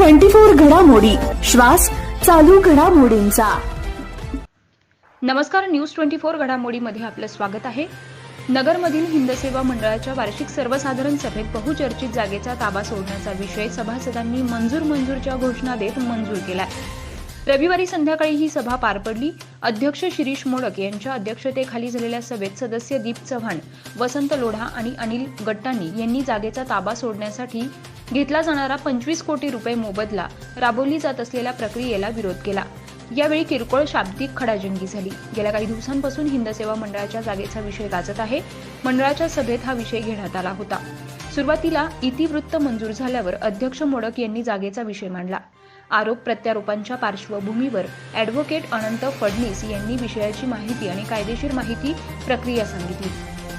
Twenty four घडामोडी. श्वास चालू घडामोडींचा. नमस्कार न्यूज ट्वेंटी फोर घडामोडीमध्ये आपलं स्वागत आहे. नगरमधील हिंदसेवा मंडळाच्या वार्षिक सर्वसाधारण सभेत बहुचर्चित जागेचा ताबा सोडण्याचा विषय सभासदांनी मंजूर मंजूरच्या घोषणा देत मंजूर केलाय. रविवारी संध्याकाळी ही सभा पार पडली. अध्यक्ष शिरीष मोडक यांच्या अध्यक्षतेखाली झालेल्या सभेत सदस्य दीप चव्हाण वसंत लोढा आणि अनिल गट्टाणी यांनी जागेचा ताबा सोडण्यासाठी घेतला जाणारा पंचवीस कोटी रुपये मोबदला राबवली जात असलेल्या प्रक्रियेला विरोध केला. यावेळी किरकोळ शाब्दिक खडाजंगी झाली. गेल्या काही दिवसांपासून हिंदसेवा मंडळाच्या जागेचा विषय गाजत आहे. मंडळाच्या सभेत हा विषय घेण्यात आला होता. सुरुवातीला इतिवृत्त मंजूर झाल्यावर अध्यक्ष मोडक यांनी जागेचा विषय मांडला. आरोप प्रत्यारोपांच्या पार्श्वभूमीवर ॲडव्होकेट अनंत फडणीस यांनी विषयाची माहिती आणि कायदेशीर माहिती प्रक्रिया सांगितली.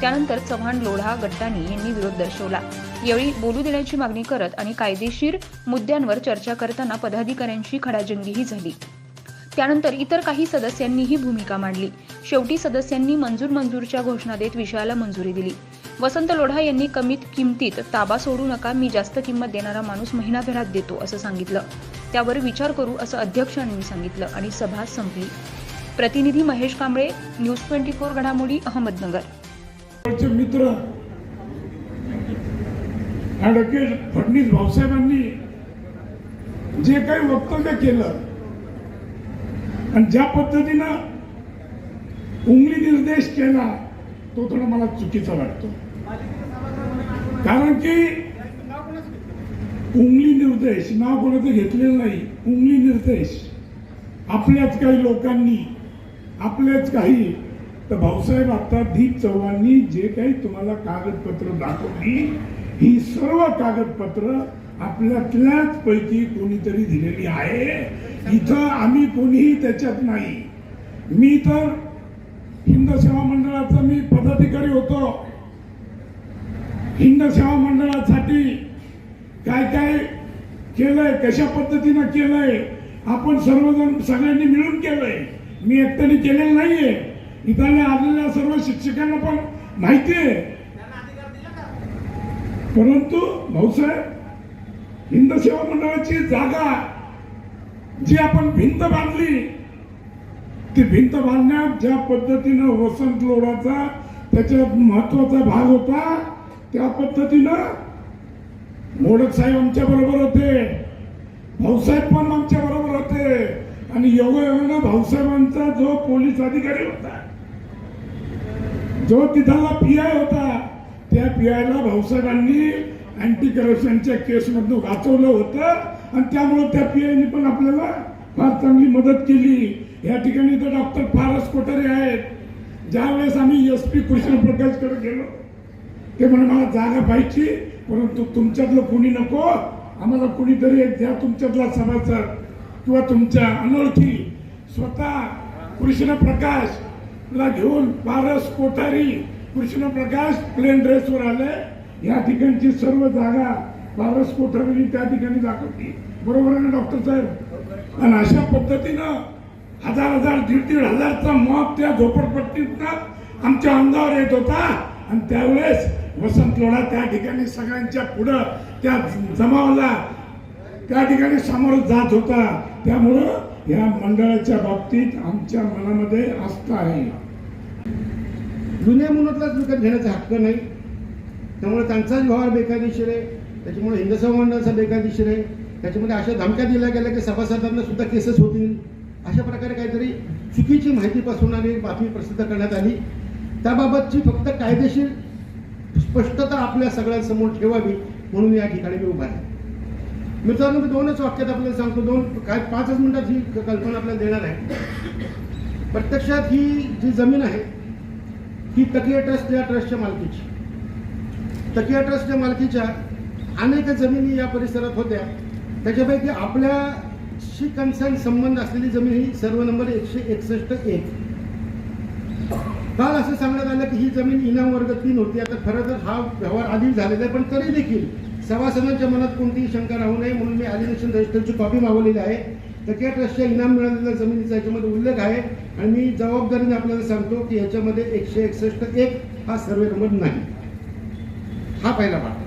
त्यानंतर चव्हाण लोढा गट्टाणी यांनी विरोध दर्शवला. यावेळी बोलू देण्याची मागणी करत आणि कायदेशीर मुद्द्यांवर चर्चा करताना पदाधिकाऱ्यांची खडाजंगीही झाली. त्यानंतर इतर काही सदस्यांनीही भूमिका मांडली. शेवटी सदस्यांनी मंजूर मंजूरच्या घोषणा देत विषयाला मंजुरी दिली. वसंत लोढा यांनी कमीत किमतीत ताबा सोडू नका मी जास्त किंमत देणारा माणूस महिनाभरात देतो असं सांगितलं. त्यावर विचार करू असं अध्यक्षांनी सांगितलं आणि सभा संपली. प्रतिनिधी Mahesh Kamble news twenty four घडामोडी अहमदनगर. मित्र ॲडव्होकेट फडणवीस भाऊसाहेबांनी जे काही वक्तव्य केलं आणि ज्या पद्धतीनं उंगली निर्देश केला तो थोडा मला चुकीचा वाटतो. कारण की उंगली निर्देश नाव कोणाचं घेतलेलं नाही उंगली निर्देश. आपल्याच काही लोकांनी आपल्याच काही. तर भाऊसाहेब आता दीप चव्हाणनी जे काही तुम्हाला कागदपत्र दाखवली ही सर्व कागदपत्र आपल्यातल्याच पैकी कोणीतरी दिलेली आहे. इथं आम्ही कोणीही त्याच्यात नाही. मी तर हिंद सेवा मंडळाचा मी पदाधिकारी होतो. हिंद सेवा मंडळासाठी काय काय केलंय कशा पद्धतीनं केलंय आपण सर्वजण सगळ्यांनी मिळून केलंय. मी एकट्याने केलेलं नाहीये. इथल्या आलेल्या सर्व शिक्षकांना पण माहिती आहे परंतु भाऊसाहेब हिंद सेवा मंडळाची जागा जी आपण भिंत बांधली ती भिंत बांधण्यात ज्या पद्धतीनं वसंत लोढाचा त्याच्यात महत्त्वाचा भाग होता त्या पद्धतीनं मोडक साहेब आमच्या बरोबर होते भाऊसाहेब पण आमच्या बरोबर होते आणि योगायोगानं भाऊसाहेबांचा जो पोलीस अधिकारी होता जो तिथला पी आय होता त्या पी आयला भाऊसाहेबांनी अँटी करप्शनच्या केसमधून वाचवलं होतं. आणि त्यामुळे त्या पी आयने पण आपल्याला फार चांगली मदत केली. या ठिकाणी तर डॉक्टर फारस कोठारे आहेत. ज्यावेळेस आम्ही एस पी कृष्ण प्रकाशकडे गेलो ते म्हणे मला जागा पाहिजे परंतु तुमच्यातलं कोणी नको. आम्हाला कोणीतरी एक द्या तुमच्यातला सभासद किंवा तुमच्या अनोळखी स्वतः कृष्ण प्रकाशला घेऊन पारस कोठारी कृष्ण प्रकाश प्लेन ड्रेसवर आले या ठिकाणची सर्व जागा पारस कोठारी त्या ठिकाणी दाखवली बरोबर आहे ना डॉक्टर साहेब? आणि अशा पद्धतीनं हजार हजार दीड दीड हजारचा मॉब त्या झोपडपट्टीतनं आमच्या अंगावर येत होता. आणि त्यावेळेस वसंत लोढा त्या ठिकाणी सगळ्यांच्या पुढं त्या जमावाला त्या ठिकाणी समोर जात होता. त्यामुळं या मंडळाच्या बाबतीत आमच्या मनामध्ये आस्था आहे. जुन्या मुलातलाच विकत घेण्याचा हक्क नाही. त्यामुळे त्यांचाच व्यवहार बेकायदेशीर आहे. त्याच्यामुळे हिंदसभा मंडळाचा बेकायदेशीर आहे. त्याच्यामध्ये अशा धमक्या दिल्या गेल्या की सभासदांना सुद्धा केसेस होतील. अशा प्रकारे काहीतरी चुकीची माहिती पसरवणारी बातमी प्रसिद्ध करण्यात आली. त्याबाबतची फक्त कायदेशीर स्पष्टता आपल्या सगळ्यांसमोर ठेवावी म्हणून या ठिकाणी मी उभा आहे. मित्रांनो मी दोनच वाक्यात आपल्याला सांगतो. दोन काय पाचच मिनिटात ही कल्पना आपल्याला देणार आहे. प्रत्यक्षात ही जी जमीन आहे ही तकिया ट्रस्ट या ट्रस्टच्या मालकीची. तकिया ट्रस्टच्या मालकीच्या अनेक जमिनी या परिसरात होत्या. त्याच्यापैकी आपल्याशी कन्सर्न संबंध असलेली जमीन ही सर्व नंबर एकशे एकसष्ट एक. काल असं सांगण्यात आलं की ही जमीन इनाम वर्ग तीन होती. आता खरं तर हा व्यवहार आधी झालेला आहे पण तरी देखील सभासदांच्या मनात कोणतीही शंका राहू नये म्हणून मी आलिनेशन रजिस्टरची कॉपी मागवलेली आहे. तकिया ट्रस्टच्या इनाम मिळालेल्या जमिनीचा याच्यामध्ये उल्लेख आहे. आणि मी जबाबदारीने आपल्याला सांगतो की याच्यामध्ये एकशे एकसष्ट एक हा सर्वे नंबर नाही. हा पहिला भाग.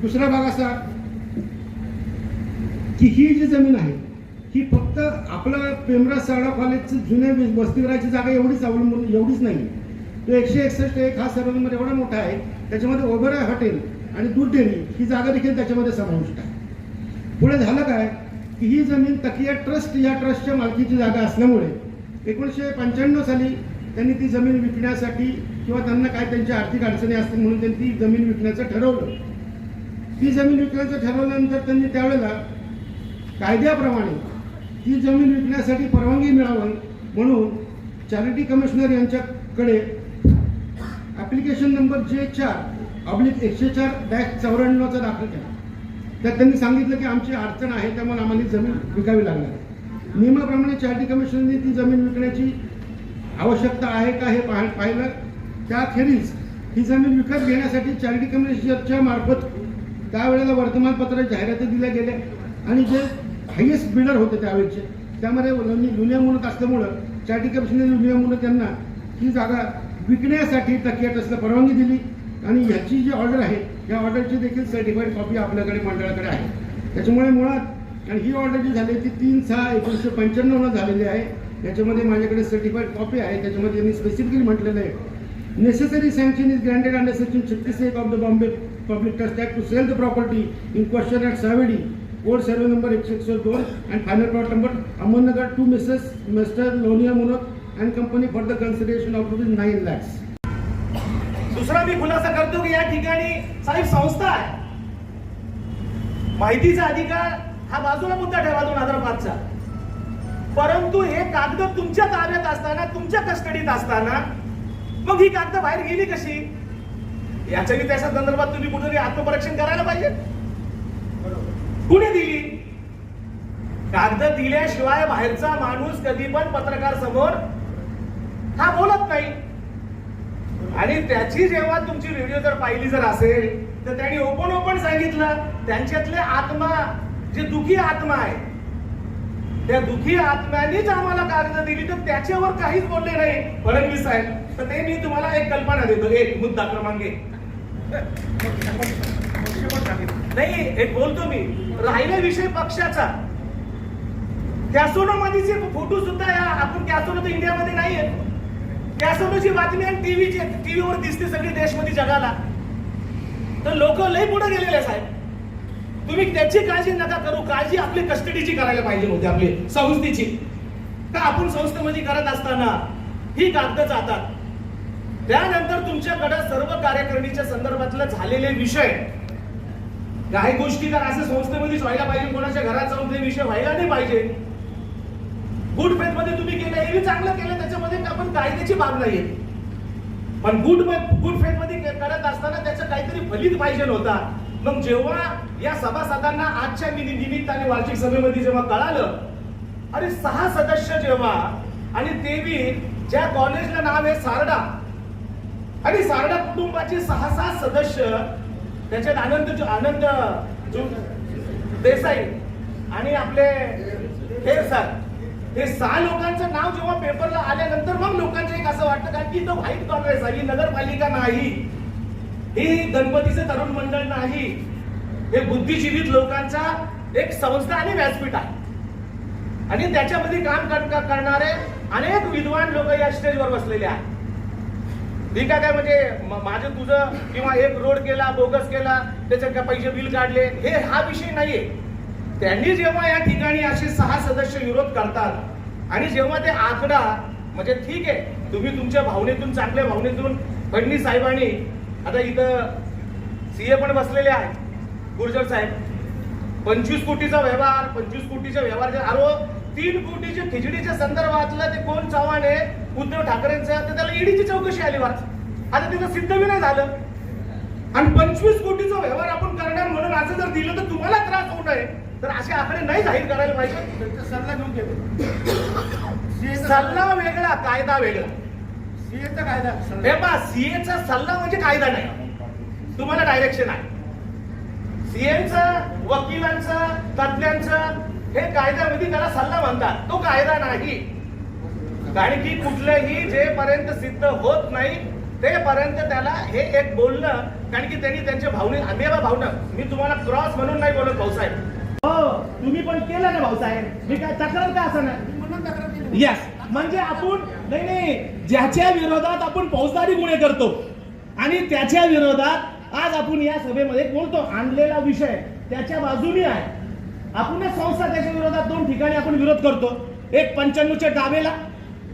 दुसरा भाग असा की ही जी जमीन आहे ही फक्त आपलं पेमरा साडा कॉलेजचं जुन्या वसतिगृहाची जागा एवढीच अवलंबून एवढीच नाही. तो एकशे एकसष्ट एक हा सर्व नंबर एवढा मोठा आहे त्याच्यामध्ये ओबेरॉय हॉटेल आणि दूध डेअरी ही जागा देखील त्याच्यामध्ये समाविष्ट आहे. पुढे झालं काय? की ही जमीन तकिया ट्रस्ट या ट्रस्टच्या मालकीची जागा असल्यामुळे एकोणीसशे पंच्याण्णव साली त्यांनी ती जमीन विकण्यासाठी किंवा त्यांना काय त्यांच्या आर्थिक अडचणी असतील म्हणून त्यांनी ती जमीन विकण्याचं ठरवलं. ती जमीन विकण्याचं ठरवल्यानंतर त्यांनी त्यावेळेला कायद्याप्रमाणे ती जमीन विकण्यासाठी परवानगी मिळावं म्हणून चॅरिटी कमिशनर यांच्याकडे ॲप्लिकेशन नंबर जे चार ऑब्लिक एकशे चार डॅश चौऱ्याण्णवचा दाखल केला. तर त्यांनी सांगितलं की आमची अडचण आहे त्यामुळे आम्हाला जमीन विकावी लागणार. नियमाप्रमाणे चॅरिटी कमिशनने ती जमीन विकण्याची आवश्यकता आहे का हे पाह पाहिलं. त्याखेरीज ही जमीन विकत घेण्यासाठी चॅरिटी कमिशनच्या मार्फत त्यावेळेला वर्तमानपत्रात जाहिराती दिल्या गेल्या. आणि जे हायेस्ट बिल्डर होते त्यावेळेचे त्यामध्ये लुनिया मुलत असल्यामुळं चॅरिटी कमिशनने लुनिया मुलं त्यांना ही जागा विकण्यासाठी टकिया ट्रस्टला परवानगी दिली. आणि ह्याची जी ऑर्डर आहे या ऑर्डरची देखील सर्टिफाईड कॉपी आपल्याकडे मंडळाकडे आहे. त्याच्यामुळे मुळात आणि ही ऑर्डर जी झाली ती तीन सहा एकोणीसशे पंच्याण्णवला झालेली आहे. त्याच्यामध्ये माझ्याकडे सर्टिफाईड कॉपी आहे. त्याच्यामध्ये मी स्पेसिफिकली म्हटलेलं आहे necessary sanction is granted under section छत्तीस एक of the Bombay public trust act to sell the property in question at Savedi code survey number एकशे एकशे दोन and final plot number Ahmednagar to Mrs Mr Lonia Munak and company for the consideration of rupees nine lakhs दुसरा मी खुलासा करतो की या ठिकाणी साहेब संस्था आहे. माहितीचा अधिकार हा बाजूला मुद्दा ठेवा दोन हजार पाचचा. परंतु हे कागद तुमच्या ताब्यात असताना तुमच्या कस्टडीत असताना मग ही कागद बाहेर गेली कशी? याच्या त्याच्या संदर्भात तुम्ही कुठेतरी आत्मपरीक्षण करायला पाहिजे. कुणी दिली? कागद दिल्याशिवाय बाहेरचा माणूस कधी पण पत्रकार समोर हा बोलत नाही. आणि त्याची जेव्हा तुमची व्हिडिओ जर पाहिली जर असेल तर त्यांनी ओपन ओपन सांगितलं त्यांच्यातले आत्मा जे दुखी आत्मा आहे त्या दुखी आत्म्यानेच आम्हाला कागद दिली तर त्याच्यावर काहीच बोलले नाही. फडणवीस साहेब तर ते मी तुम्हाला एक कल्पना देतो. एक मुद्दा क्रमांक एक. नाही एक बोलतो मी. राहिला विषय पक्षाचा. कॅसोनो मधीचे फोटो सुद्धा या आपण कॅसोनो तर इंडियामध्ये नाही आहेत त्यासमोरची बातमी आणि टीव्हीची टीव्हीवर दिसते सगळी देशमध्ये जगाला. तर लोक लय पुढे गेलेले साहेब. तुम्ही त्याची काळजी नका करू. काळजी आपली कस्टडीची करायला पाहिजे होती आपली संस्थेची. का आपण संस्थेमध्ये करत असताना ही कागद जातात? त्यानंतर तुमच्याकडे सर्व कार्यकारिणीच्या संदर्भातले झालेले विषय. काही गोष्टी तर असं संस्थेमध्येच व्हायला पाहिजे कोणाच्या घरात जाऊन ते विषय व्हायला नाही पाहिजे. गुड फेथमध्ये तुम्ही केलं हे चांगलं केलं त्याच्यामध्ये आपण कायद्याची बाब नाहीये. पण गुड गुड फेथमध्ये करत असताना त्याचं काहीतरी फलित पाहिजे होता. मग जेव्हा या सभासदांना आजच्या निमित्ताने वार्षिक सभेमध्ये जेव्हा कळालं अरे सहा सदस्य जेव्हा आणि तेवी ज्या कॉलेजला नाव आहे सारडा आणि सारडा कुटुंबाचे सहा सहा सदस्य त्याच्यात आनंद जो- आनंद जो- देसाई आणि आपले खेर सर हे सहा लोकांचं नाव जेव्हा पेपरला आल्यानंतर मग लोकांचं एक असं वाटतं कारण की तो व्हाईट काँग्रेस आहे ही नगरपालिका नाही ही गणपतीचं तरुण मंडळ नाही. हे बुद्धिजीवित लोकांचा एक संस्था आणि व्यासपीठ आहे. आणि त्याच्यामध्ये काम करणारे अनेक विद्वान लोक या स्टेजवर बसलेले आहेत. ठीक आहे काय म्हणजे माझं तुझं किंवा एक रोड केला बोगस केला त्याच्यात काय पैसे बिल काढले हे हा विषय नाहीये. त्यांनी जेव्हा या ठिकाणी असे सहा सदस्य विरोध करतात आणि जेव्हा ते आकडा म्हणजे ठीक आहे तुम्ही तुमच्या भावनेतून चांगल्या भावनेतून फडणी साहेबांनी आता इथं सीए पण बसलेले आहेत गुर्जर साहेब. पंचवीस कोटीचा व्यवहार पंचवीस कोटीचा व्यवहार जे- अरो हो, तीन कोटीच्या खिचडीच्या संदर्भातलं ते कोण चव्हाण आहे उद्धव ठाकरेंचं तर त्याला ईडीची चौकशी आली वाच आता तिथं सिद्ध बी नाही झालं. आणि पंचवीस कोटीचा व्यवहार आपण करणार म्हणून असं जर दिलं तर तुम्हाला त्रास होऊ नये. तर असे आकडे नाही जाहीर करायला पाहिजे. सल्ला घेऊन घेतो सल्ला वेगळा कायदा वेगळा. सीएचा कायदा हे पा सीएचा सल्ला म्हणजे कायदा नाही. तुम्हाला डायरेक्शन आहे. सीएमचं वकिलांचं तज्ञांचं हे कायद्यामध्ये त्याला सल्ला म्हणतात. तो कायदा नाही. कारण की कुठलंही जेपर्यंत सिद्ध होत नाही तेपर्यंत त्याला हे एक बोलणं कारण की त्यांनी त्यांच्या भावने आम्ही भावना. मी तुम्हाला क्रॉस म्हणून नाही बोलत भाऊसाहेब हो तुम्ही पण केलं ना भाऊसाहेब मी काय तक्रार का असं नाही? यस म्हणजे आपण नाही नाही. ज्याच्या विरोधात आपण फौजदारी गुन्हे करतो. आणि त्याच्या विरोधात आज आपण या सभेमध्ये बोलतो. आणलेला विषय त्याच्या बाजूने आहे. आपणच संस्था त्याच्या विरोधात दोन ठिकाणी आपण विरोध करतो. एक पंच्याण्णवच्या डावेला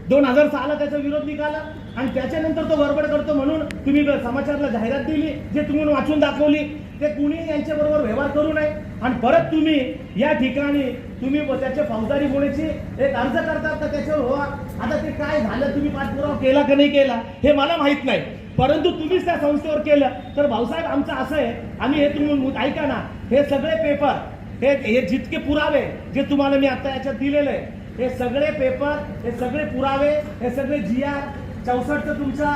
दोन हजार सहाला त्याचा विरोध निघाला. आणि त्याच्यानंतर तो गडबड करतो म्हणून तुम्ही समाचारला जाहिरात दिली जे तुम्ही वाचून दाखवली. ते कुणी यांच्याबरोबर व्यवहार करू नये. आणि परत तुम्ही या ठिकाणी तुम्ही त्याच्या फौजदारी होण्याची एक अर्ज करतात तर त्याच्यावर हो आता ते काय झालं तुम्ही पाठपुरावा केला का नाही केला हे मला माहीत नाही. परंतु तुम्हीच त्या संस्थेवर केलं. तर भाऊसाहेब आमचं असं आहे आम्ही हे तुम्ही ऐका ना हे सगळे पेपर हे हे जितके पुरावे जे तुम्हाला मी आता याच्यात दिलेले आहे हे सगळे पेपर हे सगळे पुरावे हे सगळे जी आर चौसष्ट तुमचा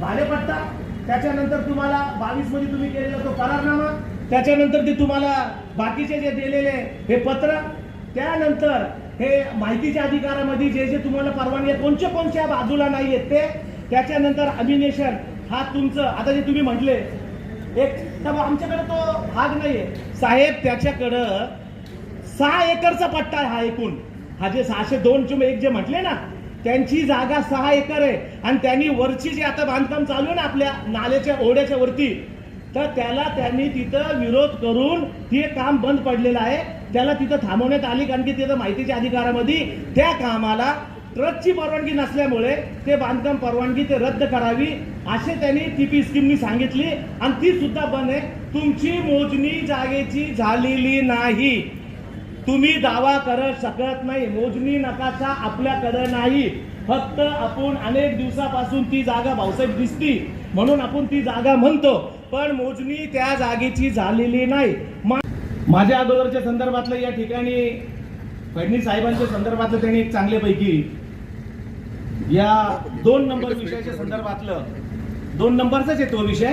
भालेपट्टा त्याच्यानंतर तुम्हाला बावीसमध्ये तुम्ही केलेला तो करारनामा त्याच्यानंतर ते तुम्हाला बाकीचे जे दिलेले हे पत्र त्यानंतर हे माहितीच्या अधिकारामध्ये जे जे तुम्हाला परवानगी आहे कोणच्या बाजूला नाही आहेत ते त्याच्यानंतर अमिनेशन हा तुमचं आता जे तुम्ही म्हटले एक तर मग आमच्याकडे तो भाग नाहीये. साहेब त्याच्याकडं सहा एकरचा पट्टा आहे हा एकूण. हा जे सहाशे दोन चुम एक जे म्हटले ना त्यांची जागा सहा एकर आहे. आणि त्यांनी वरची जे आता बांधकाम चालू आहे ना आपल्या नाल्याच्या ओढ्याच्या वरती तर त्याला त्यांनी तिथं विरोध करून ते काम बंद पडलेलं आहे. त्याला तिथं थांबवण्यात आली कारण की तिथं माहितीच्या अधिकारामध्ये त्या कामाला ट्रकची परवानगी नसल्यामुळे ते बांधकाम परवानगी ते रद्द करावी असे त्यांनी टीपी स्कीमनी सांगितली. आणि ती सुद्धा बंद आहे. तुमची मोजणी जागेची झालेली नाही. तुम्ही दावा करत शकत नाही. मोजणी नकाशा आपल्याकडे नाही. फक्त आपण अनेक दिवसापासून ती जागा भाऊसाहेब दिसती. म्हणून आपण ती जागा म्हणतो. पण मोजणी त्या जागेची झालेली नाही. माझ्या अगोदरच्या संदर्भातलं या ठिकाणी फडणवीस साहेबांच्या संदर्भातलं त्यांनी एक चांगल्यापैकी या दोन नंबर विषयाच्या संदर्भातलं दोन नंबरचाच आहे तो विषय.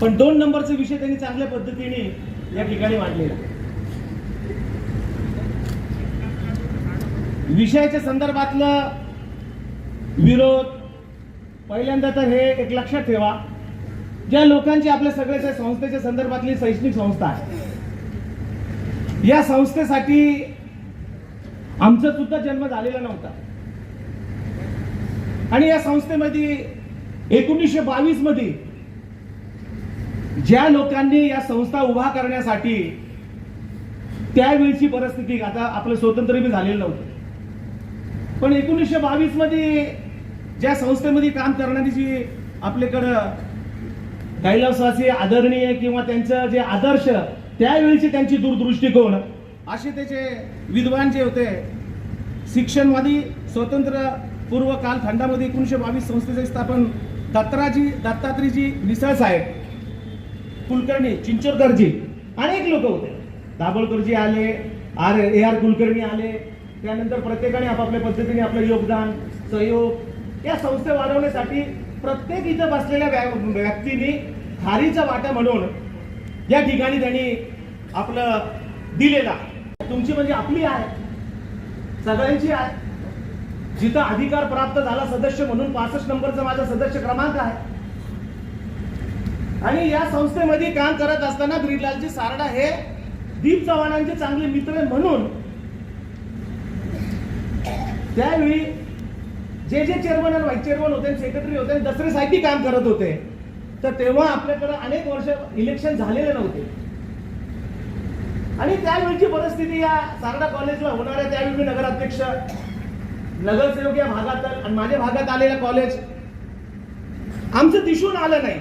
पण दोन नंबरचा विषय त्यांनी चांगल्या पद्धतीने या ठिकाणी मांडलेला. विषयाच्या संदर्भातलं विरोध पहिल्यांदा तर हे एक लक्षात ठेवा. ज्या लोकांची आपल्या सगळ्याच्या संस्थेच्या संदर्भातली शैक्षणिक संस्था आहे. या संस्थेसाठी आमचा सुद्धा जन्म झालेला नव्हता. आणि या संस्थेमध्ये एकोणीसशे बावीसमध्ये ज्या लोकांनी या संस्था उभा करण्यासाठी त्यावेळची परिस्थिती आता आपलं स्वातंत्र्य बी झालेलं नव्हतं. पण एकोणीसशे बावीसमध्ये ज्या संस्थेमध्ये काम करणारी जी आपल्याकडं कैलासवासी आदरणीय किंवा त्यांचं जे आदर्श त्यावेळीची त्यांची दूरदृष्टिकोन असे त्याचे विद्वान जे होते शिक्षणवादी स्वतंत्र पूर्व कालखंडामध्ये एकोणीसशे बावीस संस्थेचे स्थापन दत्ताजी दत्तात्रीजी मिसळ साहेब कुलकर्णी चिंचोरकरजी अनेक लोक होते. दाभोळकरजी आले आर ए आर कुलकर्णी आले त्यानंतर प्रत्येकाने आपापल्या पद्धतीने आपलं योगदान सहयोग या संस्थे वाढवण्यासाठी प्रत्येक इथं बसलेल्या व्या- व्यक्तीने खारीचा वाटा म्हणून या ठिकाणी त्यांनी आपलं दिलेला. तुमची म्हणजे आपली आहे. सगळ्यांची आहे. जिथं अधिकार प्राप्त झाला सदस्य म्हणून पासष्ट नंबरचा माझा सदस्य क्रमांक आहे. आणि या संस्थेमध्ये काम करत असताना ब्रिजलालजी सारडा हे दीप चव्हाणांचे चांगले मित्र आहे म्हणून त्यावेळी जे जे चेअरमन आणि व्हाईस चेअरमन होते सेक्रेटरी होते दसरे साहेबी काम करत होते. तर तेव्हा आपल्याकडे अनेक वर्ष इलेक्शन झालेले नव्हते. आणि त्यावेळीची परिस्थिती या सारडा कॉलेजला होणाऱ्या त्यावेळी मी नगराध्यक्ष नगरसेवक या भागात आणि माझ्या भागात आलेलं कॉलेज आमचं दिसून आलं नाही.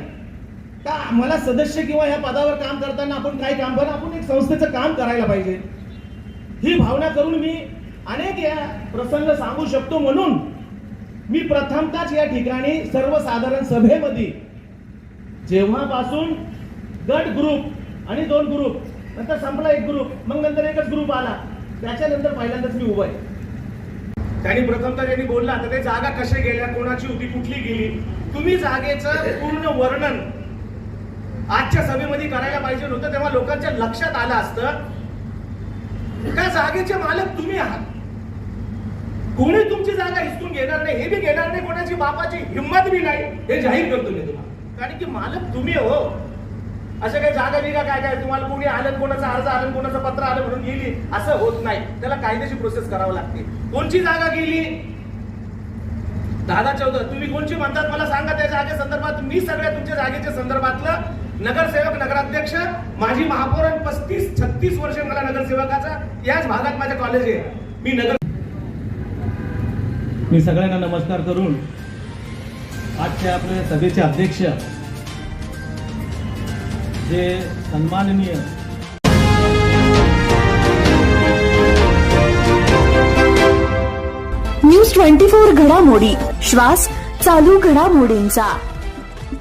का मला सदस्य किंवा या पदावर काम करताना आपण काय काम करा आपण एक संस्थेचं काम करायला पाहिजे. ही भावना करून मी अनेक या प्रसंग सांगू शकतो म्हणून मी प्रथमताच या ठिकाणी सर्वसाधारण सभेमध्ये जेव्हापासून गट ग्रुप आणि दोन ग्रुप नंतर संपला एक ग्रुप मग नंतर एकच ग्रुप आला त्याच्यानंतर पहिल्यांदाच मी उभा आहे. त्यांनी प्रथमतः त्यांनी बोलला तर ते जागा कशा गेल्या कोणाची होती कुठली गेली तुम्ही जागेचं पूर्ण वर्णन आजच्या सभेमध्ये करायला पाहिजे होतं तेव्हा लोकांच्या लक्षात आलं असतं त्या जागेचे मालक तुम्ही आहात. कोणी तुमची जागा हिसकून घेणार नाही हे बी घेणार नाही कोणाची बापाची हिंमत बी नाही हे जाहीर करतो मी तुम्हाला. कारण की मालक तुम्ही हो. अशा काही जागा बिगा काय काय तुम्हाला कोणी आलं कोणाचा अर्ज आलं कोणाचं पत्र आलं म्हणून गेली असं होत नाही. त्याला कायद्याची प्रोसेस करावं लागते. कोणची जागा गेली? दादा चौदा तुम्ही कोणची म्हणतात मला सांगा त्या जागे संदर्भात. मी सगळ्या तुमच्या जागेच्या संदर्भातलं नगरसेवक नगराध्यक्ष माझी महापौर पस्तीस छत्तीस वर्ष मला नगरसेवकाचा याच भागात माझे कॉलेज आहे. मी नगर मी सगळ्यांना नमस्कार करून आजच्या आपल्या सभेचे अध्यक्ष जे सन्माननीय न्यूज ट्वेंटी फोर घडामोडी श्वास चालू घडामोडींचा.